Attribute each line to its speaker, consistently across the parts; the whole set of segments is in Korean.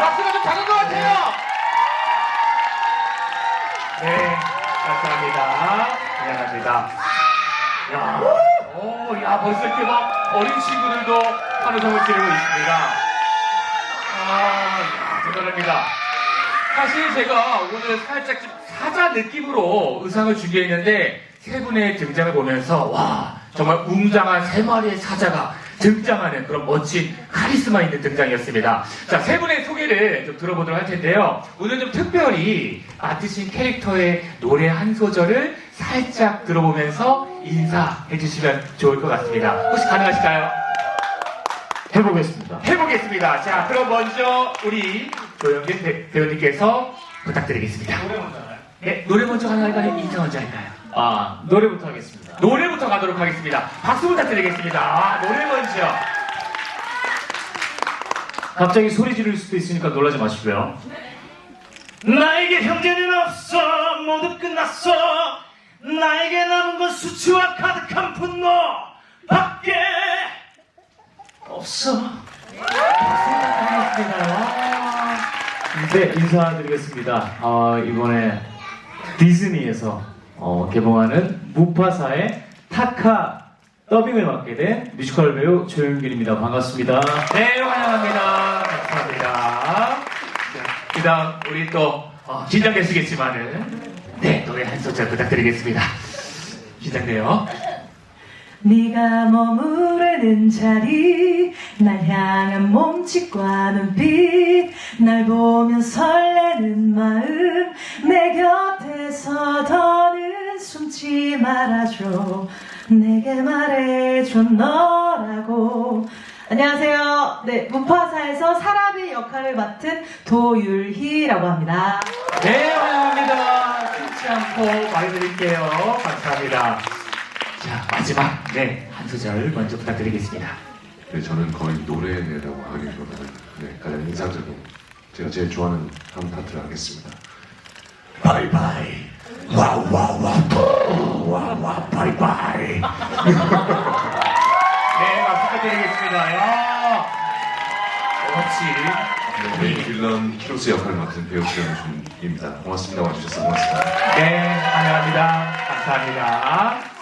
Speaker 1: 박수가 좀 작은 것 같아요. 네, 감사합니다. 미안합니다. 야, 오, 야, 벌써 이렇게 막 어린 친구들도 환호성을 지르고 있습니다. 아, 야, 대단합니다. 사실 제가 오늘 살짝 좀 사자 느낌으로 의상을 준비했는데 세 분의 등장을 보면서 와 정말 웅장한 세 마리의 사자가 등장하는 그런 멋진 카리스마 있는 등장이었습니다. 자, 세 분의 소개를 좀 들어보도록 할 텐데요. 오늘 좀 특별히 맡으신 캐릭터의 노래 한 소절을 살짝 들어보면서 인사해 주시면 좋을 것 같습니다. 혹시 가능하실까요?
Speaker 2: 해보겠습니다.
Speaker 1: 해보겠습니다. 자, 그럼 먼저 우리 조영길 배- 배우님께서 부탁드리겠습니다. 네, 노래 먼저 하나요? 인사 먼저 할까요?
Speaker 2: 아, 노래부터 하겠습니다.
Speaker 1: 노래부터 가도록 하겠습니다. 박수 부탁드리겠습니다. 아, 노래 먼저.
Speaker 2: 갑자기 소리 지를 수도 있으니까 놀라지 마시고요. 나에게 형제는 없어 모두 끝났어 나에게 남은 건 수치와 가득한 분노 밖에 없어. 네 인사드리겠습니다 어, 이번에 디즈니에서 어, 개봉하는 무파사의 타카 더빙을 맡게 된 뮤지컬 배우 조영길입니다 반갑습니다
Speaker 1: 네, 환영합니다. 감사합니다. 그 다음, 우리 또, 어, 긴장되시겠지만은, 네, 노래 한 소절 부탁드리겠습니다. 긴장돼요.
Speaker 3: 네가 머무르는 자리 날 향한 몸짓과 눈빛 날 보면 설레는 마음 내 곁에서 더는 숨지 말아줘 내게 말해줘 너라고 안녕하세요 네 무파사에서 사라비 역할을 맡은 도율희라고 합니다
Speaker 1: 네, 환영합니다. 끊지 않고 말해드릴게요. 감사합니다. 자, 마지막, 네, 한 소절 먼저 부탁드리겠습니다.
Speaker 4: 네, 저는 거의 노래라고 하기보다는 네, 가장 인상적인 제가 제일 좋아하는 한 파트를 하겠습니다. 바이바이 와와와 와와 바이바이
Speaker 1: 네, 박수 부탁드리겠습니다. 야 멋지.
Speaker 4: 네, 빌런 키로스 역할을 맡은 배우 최영준입니다. 고맙습니다. 와주셔서 고맙습니다.
Speaker 1: 네, 환영합니다. 감사합니다.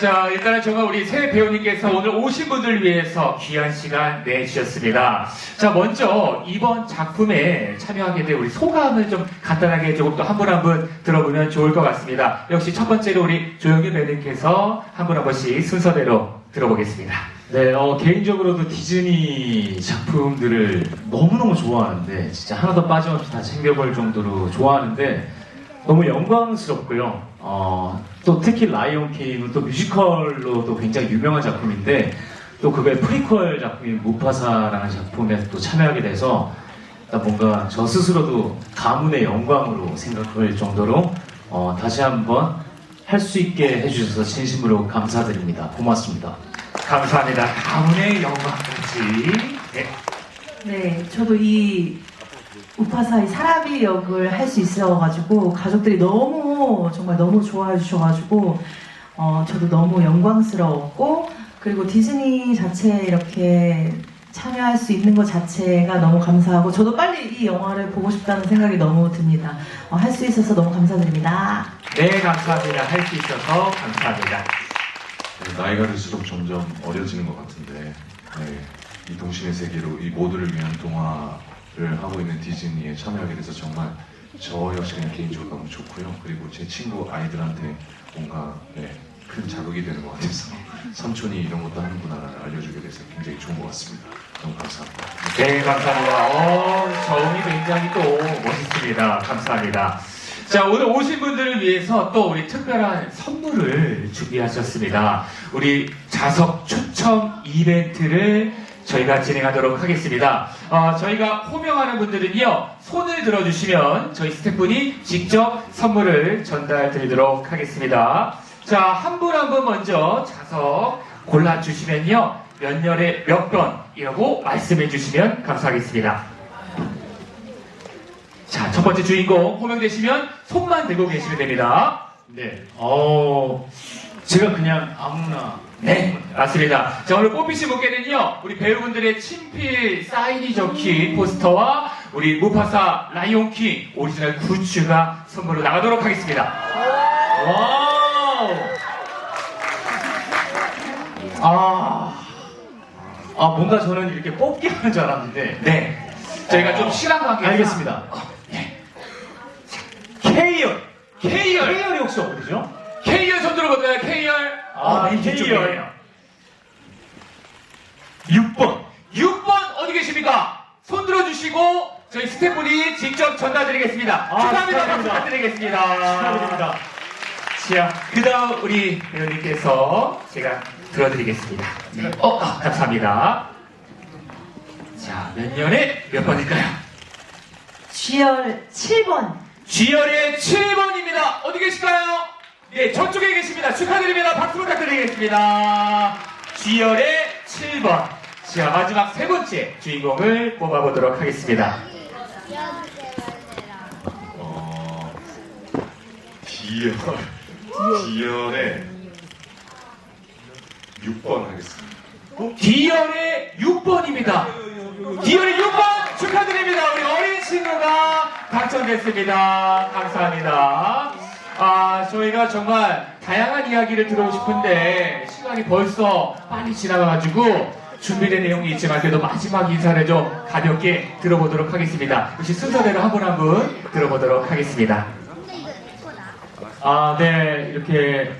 Speaker 1: 자, 일단은 정말 우리 새 배우님께서 오늘 오신 분들 위해서 귀한 시간 내주셨습니다. 자, 먼저 이번 작품에 참여하게 된 우리 소감을 좀 간단하게 조금 또한분 한 분 들어보면 좋을 것 같습니다. 역시 첫 번째로 우리 조영규 배우님께서 한 분한 번씩 순서대로 들어보겠습니다.
Speaker 2: 네, 어, 개인적으로도 디즈니 작품들을 너무너무 좋아하는데, 진짜 하나도 빠짐없이 다 챙겨볼 정도로 좋아하는데, 너무 영광스럽고요. 어, 또 특히 라이온 킹은 또 뮤지컬로도 굉장히 유명한 작품인데, 또 그거의 프리퀄 작품인 무파사라는 작품에 또 참여하게 돼서, 뭔가 저 스스로도 가문의 영광으로 생각할 정도로, 어, 다시 한번 할 수 있게 해주셔서 진심으로 감사드립니다. 고맙습니다.
Speaker 1: 감사합니다. 가문의 영광까지. 네.
Speaker 3: 네, 저도 이 우파사의 사라비 역을 할 수 있어가지고 가족들이 너무 정말 너무 좋아해 주셔가지고 어, 저도 너무 영광스러웠고 그리고 디즈니 자체에 이렇게 참여할 수 있는 것 자체가 너무 감사하고 저도 빨리 이 영화를 보고 싶다는 생각이 너무 듭니다. 어, 할 수 있어서 너무 감사드립니다.
Speaker 1: 네, 감사합니다. 할 수 있어서 감사합니다.
Speaker 4: 네, 나이가 들수록 점점 어려지는 것 같은데 네, 이 동심의 세계로 이 모두를 위한 동화 를 하고 있는 디즈니에 참여하게 돼서 정말 저 역시 그냥 개인적으로 너무 좋고요. 그리고 제 친구 아이들한테 뭔가 네, 큰 자극이 되는 것 같아서 삼촌이 이런 것도 하는구나를 알려주게 돼서 굉장히 좋은 것 같습니다. 너무 감사합니다.
Speaker 1: 네, 감사합니다. 어, 저음이 굉장히 또 멋있습니다. 감사합니다. 자, 오늘 오신 분들을 위해서 또 우리 특별한 선물을 준비하셨습니다. 우리 자석 추첨 이벤트를 저희가 진행하도록 하겠습니다. 어, 저희가 호명하는 분들은요, 손을 들어주시면 저희 스태프분이 직접 선물을 전달 드리도록 하겠습니다. 자, 한 분 한 분 먼저 자석 골라주시면요, 몇 년에 몇 번이라고 말씀해 주시면 감사하겠습니다. 자, 첫 번째 주인공 호명되시면 손만 들고 계시면 됩니다.
Speaker 2: 네, 어, 제가 그냥 아무나
Speaker 1: 네, 맞습니다. 자, 오늘 뽑히신 분께는요, 우리 배우분들의 친필 사인이 적힌 포스터와 우리 무파사 라이온킹 오리지널 굿즈가 선물로 나가도록 하겠습니다.
Speaker 2: 와우! 아, 아 뭔가 저는 이렇게 뽑기 하는 줄 알았는데
Speaker 1: 네. 저희가 좀 시간 관계상
Speaker 2: 알겠습니다. K열!
Speaker 1: K열!
Speaker 2: K열이 혹시 어디죠?
Speaker 1: K열 손 들어볼까요? K열.
Speaker 2: 아,
Speaker 1: 맨
Speaker 2: K열.
Speaker 1: 뒤쪽이에요.
Speaker 2: 6번!
Speaker 1: 6번 어디 계십니까? 손 들어주시고 저희 스태프분이 직접 전달드리겠습니다.
Speaker 2: 아,
Speaker 1: 축하합니다.
Speaker 2: 축하드립니다.
Speaker 1: 부탁드리겠습니다.
Speaker 2: 축하드립니다.
Speaker 1: 자, 그 다음 우리 배우님께서 제가 들어드리겠습니다. 네. 어, 아, 감사합니다. 자, 몇 년에 몇 번일까요?
Speaker 3: G열 7번.
Speaker 1: G열의 7번입니다. 어디 계실까요? 네, 저쪽에 계십니다. 축하드립니다. 박수 부탁드리겠습니다. G열의 7번. 자, 마지막 세 번째 주인공을 뽑아보도록 하겠습니다.
Speaker 4: 어, D열, D열에 6번 하겠습니다.
Speaker 1: D열의 6번입니다. D열의 6번 축하드립니다. 우리 어린 친구가 당첨됐습니다. 감사합니다. 아, 저희가 정말 다양한 이야기를 들어보고 싶은데 시간이 벌써 빨리 지나가가지고 준비된 내용이 있지만 그래도 마지막 인사를 좀 가볍게 들어보도록 하겠습니다. 역시 순서대로 한 분 한 분 들어보도록 하겠습니다.
Speaker 2: 아, 네, 이렇게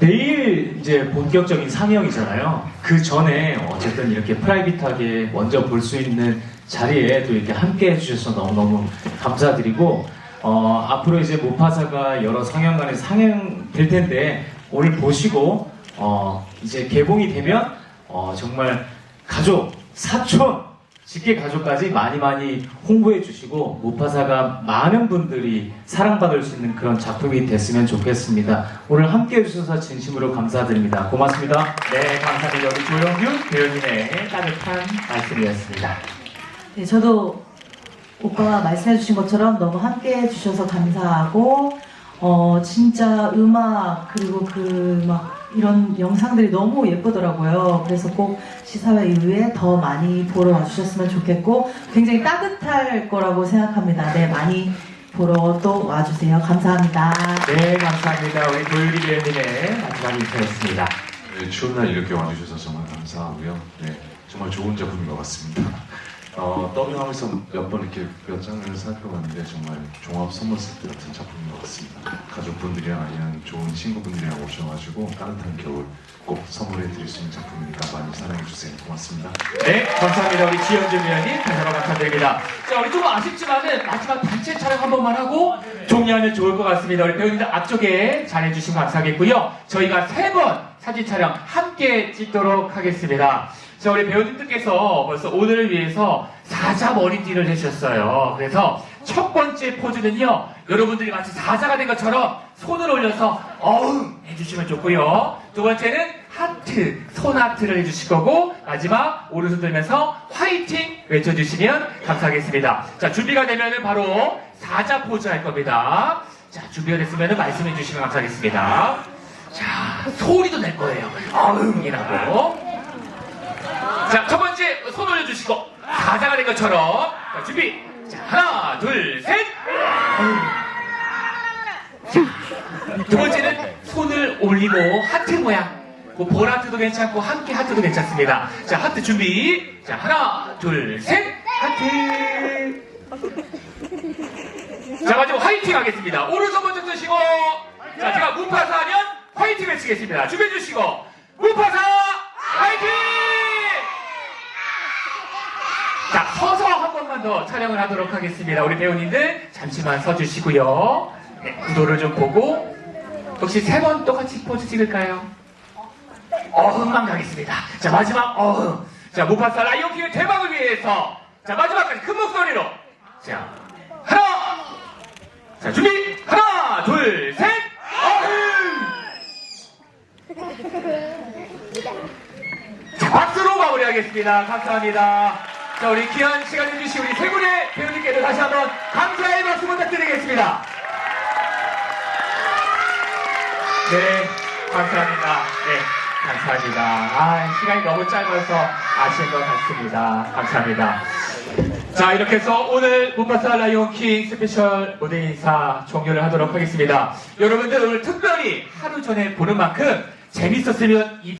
Speaker 2: 내일 이제 본격적인 상영이잖아요. 그 전에 어쨌든 이렇게 프라이빗하게 먼저 볼 수 있는 자리에 또 이렇게 함께 해주셔서 너무너무 감사드리고, 어, 앞으로 이제 모파사가 여러 상영관에 상영될 텐데, 오늘 보시고, 어, 이제 개봉이 되면, 어, 정말 가족, 사촌, 직계 가족까지 많이 많이 홍보해 주시고 모파사가 많은 분들이 사랑받을 수 있는 그런 작품이 됐으면 좋겠습니다. 오늘 함께 해주셔서 진심으로 감사드립니다. 고맙습니다.
Speaker 1: 네, 감사합니다. 우리 조영균 배우님의 따뜻한 말씀이었습니다.
Speaker 3: 네, 저도 오빠가 말씀해 주신 것처럼 너무 함께 해 주셔서 감사하고, 어, 진짜 음악, 그리고 그 막 이런 영상들이 너무 예쁘더라고요. 그래서 꼭 시사회 이후에 더 많이 보러 와주셨으면 좋겠고, 굉장히 따뜻할 거라고 생각합니다. 네, 많이 보러 또 와주세요. 감사합니다.
Speaker 1: 네, 감사합니다. 우리 도유리 배우님의 마지막 인사였습니다.
Speaker 4: 네, 추운 날 이렇게 와주셔서 정말 감사하고요. 네, 정말 좋은 작품인 것 같습니다. 어, 더빙하면서 몇 번 이렇게 몇 장을 살펴봤는데 정말 종합 선물 세트 같은 작품인 것 같습니다. 가족분들이랑 아니면 좋은 친구분들이랑 오셔가지고 따뜻한 겨울 꼭 선물해 드릴 수 있는 작품이니까 많이 사랑해 주세요. 고맙습니다.
Speaker 1: 네, 감사합니다. 우리 지현준 위원님 다시 한번 감사드립니다. 자, 우리 조금 아쉽지만은 마지막 단체 촬영 한 번만 하고 종료하면 좋을 것 같습니다. 우리 배우님들 앞쪽에 잘해주시면 감사하겠고요. 저희가 세 번 사진 촬영 함께 찍도록 하겠습니다. 자, 우리 배우님들께서 벌써 오늘을 위해서 사자 머리띠를 해주셨어요. 그래서 첫 번째 포즈는요, 여러분들이 마치 사자가 된 것처럼 손을 올려서 어흥 해주시면 좋고요. 두 번째는 하트, 손 하트를 해주실 거고, 마지막 오른손 들면서 화이팅 외쳐주시면 감사하겠습니다. 자, 준비가 되면은 바로 사자 포즈 할 겁니다. 자, 준비가 됐으면 말씀해 주시면 감사하겠습니다. 자, 소리도 낼 거예요. 어흥이라고. 자, 첫 번째 손 올려주시고 사자가 된 것처럼 자, 준비. 자, 하나, 둘, 셋. 자, 두 번째는 손을 올리고 하트 모양. 뭐 볼하트도 괜찮고 함께 하트도 괜찮습니다. 자, 하트 준비. 자, 하나, 둘, 셋. 하트. 자, 마지막 화이팅 하겠습니다. 오른손 먼저 드시고. 자, 제가 무파사 하면 화이팅 외치겠습니다. 준비해 주시고. 무파사 화이팅! 자, 서서 한 번만 더 촬영을 하도록 하겠습니다. 우리 배우님들 잠시만 서주시고요. 네, 구도를 좀 보고 혹시 세 번 똑같이 포즈 찍을까요? 어흥만 가겠습니다. 자, 마지막 어흥. 자, 무파사 라이온킹의 대박을 위해서 자, 마지막까지 큰 목소리로 자, 하나 자, 준비 하나, 둘, 셋 어흥 자, 박수로 마무리하겠습니다. 감사합니다. 자, 우리 귀한 시간 내주신 우리 세 분의 배우님께도 다시 한번 감사의 박수 부탁드리겠습니다. 네, 감사합니다. 네, 감사합니다. 아, 시간이 너무 짧아서 아쉬운 것 같습니다. 감사합니다. 자, 이렇게 해서 오늘 무파사 라이온킹 스페셜 무대 인사 종료를 하도록 하겠습니다. 여러분들 오늘 특별히 하루 전에 보는 만큼 재밌었으면 이